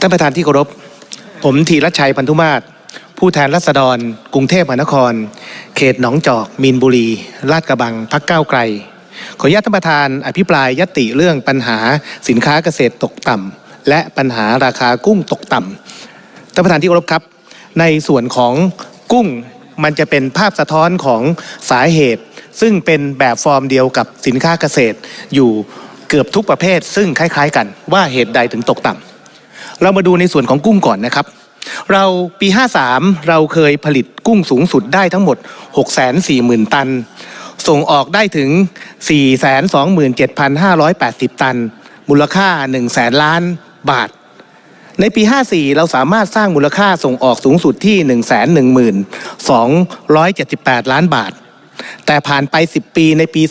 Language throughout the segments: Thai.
ท่านประธานที่เคารพ ผมธีรชัยพันธุมาศผู้แทนรัษฎร กรุงเทพมหานคร เขตหนองจอก มีนบุรี ลาดกระบัง พักก้าวไกล ขออนุญาตท่านประธาน อภิปรายยติเรื่องปัญหาสินค้าเกษตรตกต่ำและปัญหาราคากุ้งตกต่ำท่านประธานที่เคารพครับ ในส่วนของกุ้งมันจะเป็นภาพสะท้อนของสาเหตุ ซึ่งเป็นแบบฟอร์มเดียวกับสินค้าเกษตร อยู่เกือบทุกประเภท ซึ่งคล้าย ๆ กันว่าเหตุใดถึงตกต่ำ เรามาดูในส่วนของกุ้งก่อนนะครับ เราปี 53 เราเคยผลิตกุ้งสูงสุดได้ทั้งหมด 640,000 ตัน ส่งออกได้ถึง 427,580 ตัน มูลค่า 1 แสนล้านบาท ในปี 54 เราสามารถสร้างมูลค่าส่งออกสูงสุดที่ 111,278 ล้านบาท แต่ผ่านไป 10 ปีในปี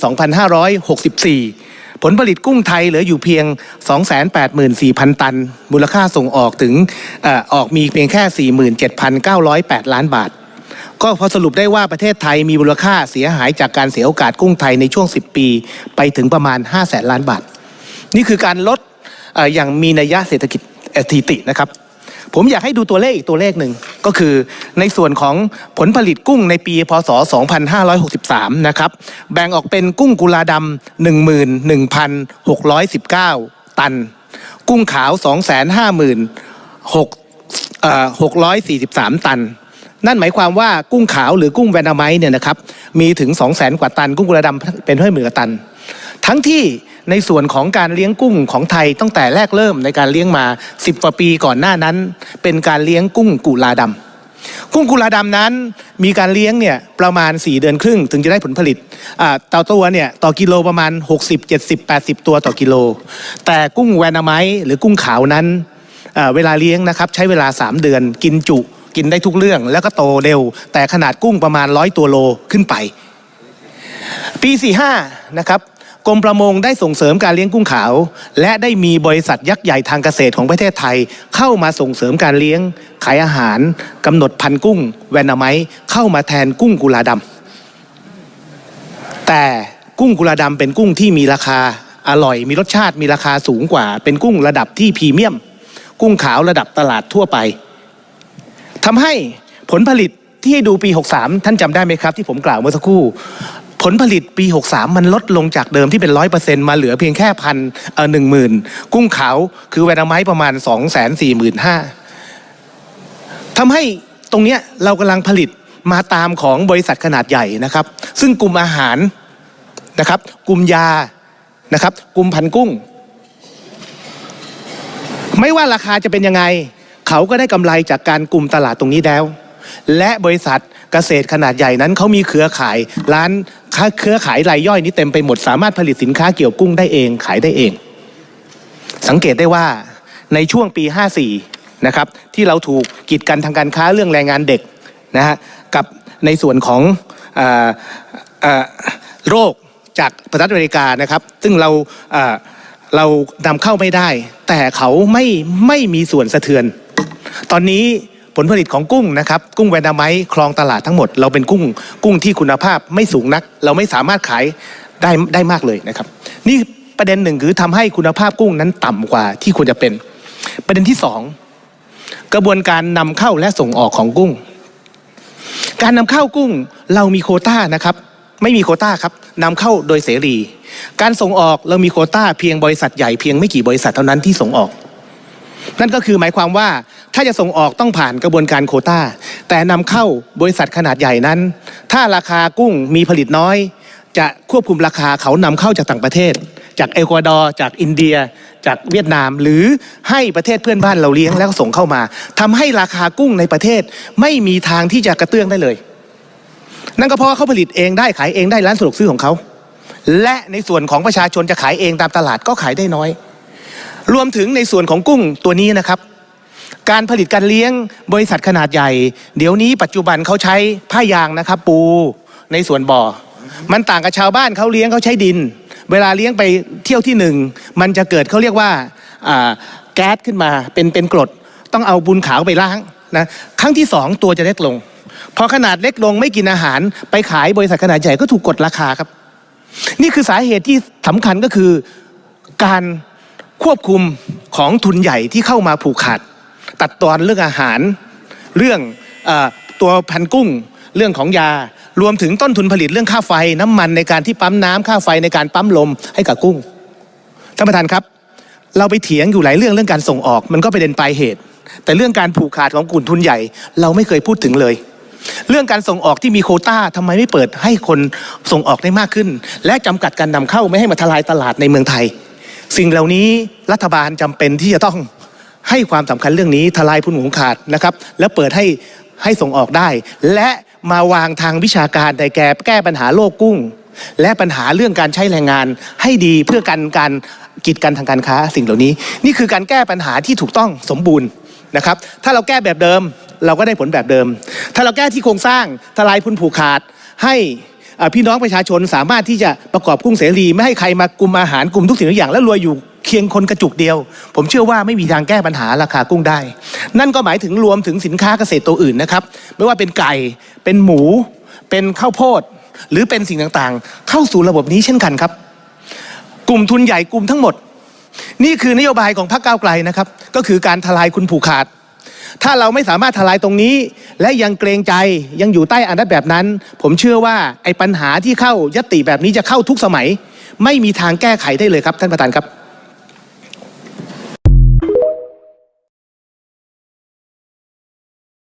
2564 ผลผลิตกุ้งไทยเหลืออยู่เพียง 284,000 ตัน มูลค่าส่งออกถึงอออกมีเพียงแค่ 47,908 ล้านบาท ก็พอสรุปได้ว่าประเทศไทยมีมูลค่าเสียหายจากการเสียโอกาสกุ้งไทยในช่วง 10 ปี ไปถึงประมาณ5แสนล้านบาท นี่คือการลดออย่างมีนัยยะเศรษฐกิจสถิตินะครับ ผมอยากให้ดูตัวเลขอีกตัวเลขหนึ่ง ก็คือในส่วนของผลผลิตกุ้งในปีพศ 2563 นะครับ แบ่งออกเป็นกุ้งกุลาดำ11,619 ตัน กุ้งขาว 256,643 ตัน นั่นหมายความว่ากุ้งขาวหรือกุ้งแวนาไมต์เนี่ยนะครับ มีถึง 200,000 กว่าตัน กุ้งกุลาดำเป็นห้อยหมื่นกว่าตัน ทั้งที่ ในส่วนของการเลี้ยงกุ้งของไทยตั้งแต่แรกเริ่มในการเลี้ยงมา 10กว่าปีก่อนหน้านั้น เป็นการเลี้ยงกุ้งกุลาดำกุ้งกุลาดำนั้นมีการเลี้ยงเนี่ยประมาณ 4 เดือนครึ่ง ถึงจะได้ผลผลิตอ่าต่อตัวเนี่ยต่อกิโลประมาณ 60 70 80 ตัวต่อกิโล แต่กุ้งแวนาไมต์หรือกุ้งขาวนั้นเวลาเลี้ยงนะครับใช้เวลา 3 เดือนกินจุกินได้ทุกเรื่องแล้วก็โตเร็ว แต่ขนาดกุ้งประมาณ100ตัวโลขึ้นไป ปี 45 นะครับ กรมประมงได้ส่งเสริมการเลี้ยงกุ้งขาว และได้มีบริษัทยักษ์ใหญ่ทางเกษตรของประเทศไทย เข้ามาส่งเสริมการเลี้ยง ขายอาหารกำหนดพันธุ์กุ้ง แวนาไมต์เข้ามาแทนกุ้งกุลาดำแต่กุ้งกุลาดำเป็นกุ้งที่มีราคาอร่อย มีรสชาติมีราคาสูงกว่า เป็นกุ้งระดับที่พรีเมียม กุ้งขาวระดับตลาดทั่วไปทำให้ผลผลิตที่ให้ดูปี 63 ท่านจำได้ไหมครับ ที่ผมกล่าวเมื่อสักครู่ ผลผลิตปี 63 มันลดลงจากเดิมที่เป็นร้อยเปอร์เซ็นต์มาเหลือเพียงแค่พันเออหนึ่งหมื่นกุ้งขาวคือแวนาไมต์ประมาณ 2 4 5 0 0 0ห้าทำให้ตรงเนี้ยเรากำลังผลิตมาตามของบริษัทขนาดใหญ่นะครับ ซึ่งกลุ่มอาหารนะครับ กลุ่มยานะครับ กลุ่มพันกุ้ง ไม่ว่าราคาจะเป็นยังไง เขาก็ได้กำไรจากการกลุ่มตลาดตรงนี้แล้ว และบริษัทเกษตรขนาดใหญ่นั้นเขามีเครือข่ายร้านค้าเครือข่ายรายย่อยนี้เต็มไปหมดสามารถผลิตสินค้าเกี่ยวกุ้งได้เองขายได้เอง สังเกตได้ว่าในช่วงปี 54 นะครับที่เราถูกกีดกันทางการค้าเรื่องแรงงานเด็กนะฮะกับในส่วนของออโรคจากประเทศอเมริกานะครับ ซึ่งเราเอ่อเรานำเข้าไม่ได้ แต่เขาไม่ไม่มีส่วนสะเทือน ตอนนี้ ผลผลิตของกุ้งนะครับกุ้งแวนดาไมต์ครองตลาดทั้งหมด เราเป็นกุ้งกุ้งที่คุณภาพไม่สูงนัก เราไม่สามารถขายได้ได้มากเลยนะครับ นี่ประเด็นหนึ่งคือทำให้คุณภาพกุ้งนั้นต่ำกว่าที่ควรจะเป็น ประเด็นที่สองกระบวนการนำเข้าและส่งออกของกุ้ง การนำเข้ากุ้งเรามีโคต้านะครับ ไม่มีโคต้าครับนำเข้าโดยเสรี การส่งออกเรามีโคต้าเพียงบริษัทใหญ่เพียงไม่กี่บริษัทเท่านั้นที่ส่งออก นั่นก็คือหมายความว่า ถ้าจะส่งออกต้องผ่านกระบวนการโคต้า แต่นำเข้าบริษัทขนาดใหญ่นั้น ถ้าราคากุ้งมีผลิตน้อย จะควบคุมราคาเขานำเข้าจากต่างประเทศ จากเอกวาดอร์จากอินเดีย จากเวียดนาม หรือให้ประเทศเพื่อนบ้านเราเลี้ยงแล้วส่งเข้ามาทำให้ราคากุ้งในประเทศไม่มีทางที่จะกระเตื้องได้เลย นั่นก็เพราะเขาผลิตเองได้ขายเองได้ร้านสะดวกซื้อของเขาและในส่วนของประชาชนจะขายเองตามตลาดก็ขายได้น้อย รวมถึงในส่วนของกุ้งตัวนี้นะครับ การผลิตการเลี้ยงบริษัทขนาดใหญ่ เดี๋ยวนี้ปัจจุบันเขาใช้ผ้ายางนะครับ ปูในสวนบ่อ มันต่างกับชาวบ้านเขาเลี้ยงเขาใช้ดิน เวลาเลี้ยงไปเที่ยวที่หนึ่งมันจะเกิดเขาเรียกว่าอ่าแก๊สขึ้นมาเป็นเป็นกรดต้องเอาบุญขาวไปล้างนะครั้งที่สองตัวจะเล็กลงพอขนาดเล็กลงไม่กินอาหาร ไปขายบริษัทขนาดใหญ่ก็ถูกกดราคาครับ นี่คือสาเหตุที่สำคัญก็คือการควบคุมของทุนใหญ่ที่เข้ามาผูกขาด ตัดตอนเรื่องอาหาร เรื่องอตัวพันกุ้ง เรื่องของยา รวมถึงต้นทุนผลิตเรื่องค่าไฟน้ำมันในการที่ปั๊มน้ำค่าไฟในการปั๊มลมให้กับกุ้งท่านประธานครับ เราไปเถียงอยู่หลายเรื่องเรื่องการส่งออก มันก็ไปเด็นปลายเหตุ แต่เรื่องการผูกขาดของกลุ่มทุนใหญ่ เราไม่เคยพูดถึงเลยเรื่องการส่งออกที่มีโคต้าทำไมไม่เปิดให้คนส่งออกได้มากขึ้น และจำกัดการนำเข้าไม่ให้มาทลายตลาดในเมืองไทย สิ่งเหล่านี้รัฐบาลจำเป็นที่จะต้อง ให้ความสำคัญเรื่องนี้ทลายทุนผูกขาดนะครับ และเปิดให้ให้ส่งออกได้ และมาวางทางวิชาการในแก้แก้ปัญหาโลกกุ้ง และปัญหาเรื่องการใช้แรงงานให้ดีเพื่อการการกีดกันทางการค้าสิ่งเหล่านี้ นี่คือการแก้ปัญหาที่ถูกต้องสมบูรณ์นะครับ ถ้าเราแก้แบบเดิมเราก็ได้ผลแบบเดิม ถ้าเราแก้ที่โครงสร้างทลายทุนผูกขาดให้พี่น้องประชาชนสามารถที่จะประกอบกุ้งเสรี ไม่ให้ใครมากลุ่มอาหารกลุ่มทุกสิ่งทุกอย่างแล้วรวยอยู่ เคียงคนกระจุกเดียว ผมเชื่อว่าไม่มีทางแก้ปัญหาราคากุ้งได้ นั่นก็หมายถึงรวมถึงสินค้าเกษตรตัวอื่นนะครับ ไม่ว่าเป็นไก่ เป็นหมู เป็นข้าวโพด หรือเป็นสิ่งต่างๆ เข้าสู่ระบบนี้เช่นกันครับ กลุ่มทุนใหญ่กลุ่มทั้งหมด นี่คือนโยบายของพรรคก้าวไกลนะครับ ก็คือการทลายคุณผูกขาด ถ้าเราไม่สามารถทลายตรงนี้ และยังเกรงใจยังอยู่ใต้อำนาจแบบนั้น ผมเชื่อว่าไอ้ปัญหาที่เข้ายติแบบนี้จะเข้าทุกสมัย ไม่มีทางแก้ไขได้เลยครับท่านประธานครับ